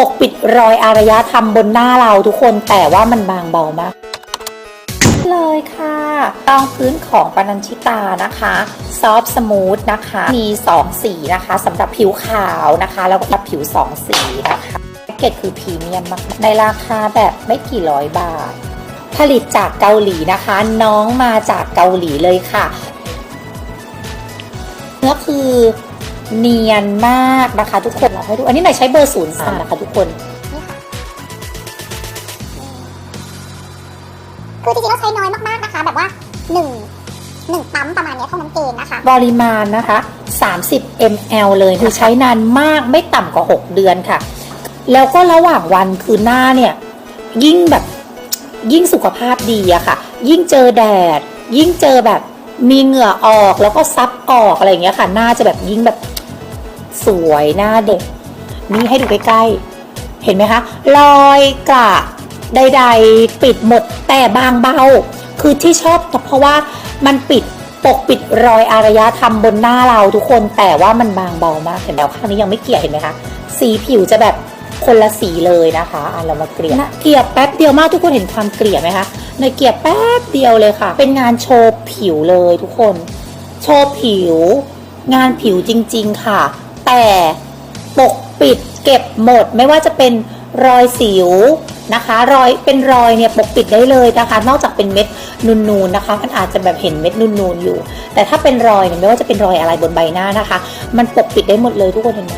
ปกปิดรอยอารยธรรมบนหน้าเราทุกคนแต่ว่ามันบางเบามากเลยค่ะรองพื้นของปานันชิตานะคะซอฟสมูทนะคะ มี 2 สีนะคะสำหรับผิวขาวนะคะ แล้วก็ผิว 2 สีนะคะแพ็กเกจคือพรีเมียมมากในราคาแบบไม่กี่ร้อยบาท ผลิตจากเกาหลีนะคะ น้องมาจากเกาหลีเลยค่ะเนื้อคือ เนียนมากนะคะทุกคนเราให้ดู อันนี้หน่อยใช้เบอร์ศูนย์สามนะคะทุกคนคือจริงๆแล้วใช้น้อยมากๆนะคะ แบบว่าหนึ่งหนึ่งปั๊มประมาณเนี้ยเท่านั้นเองนะคะปริมาณนะคะ 30 ml เลยคือใช้นานมากไม่ต่ำกว่า 6 เดือนค่ะ แล้วก็ระหว่างวันคือหน้าเนี่ย ยิ่งแบบยิ่งสุขภาพดีอะค่ะ ยิ่งเจอแดด ยิ่งเจอแบบมีเหงื่อออกแล้วก็ซับออกอะไรอย่างเงี้ยค่ะ หน้าจะแบบยิ่งแบบ สวยหน้าเด็ก นี่ให้ดูใกล้ๆ เห็นไหมคะรอยกระใดๆ ปิดหมดแต่บางเบา คือที่ชอบเพราะว่ามันปิดปกปิดรอยอารยธรรมบนหน้าเราทุกคนแต่ว่ามันบางเบามากเห็นไหมข้างนี้ยังไม่เกลี่ยเห็นไหมคะสีผิวจะแบบคนละสีเลยนะคะอะเรามาเกลี่ยนะเกลี่ยแป๊บเดียวมากทุกคนเห็นความเกลี่ยไหมคะในเกลี่ยแป๊บเดียวเลยค่ะ เป็นงานโชว์ผิวเลยทุกคน โชว์ผิว งานผิวจริง ๆ ค่ะ แต่ปกปิดเก็บหมดไม่ว่าจะเป็นรอยสิวนะคะ รอยเป็นรอยเนี่ยปกปิดได้เลยนะคะ นอกจากเป็นเม็ดนูนๆนะคะ มันอาจจะแบบเห็นเม็ดนูนๆอยู่ แต่ถ้าเป็นรอยเนี่ยไม่ว่าจะเป็นรอยอะไรบนใบหน้านะคะ มันปกปิดได้หมดเลยทุกคนเห็นไหม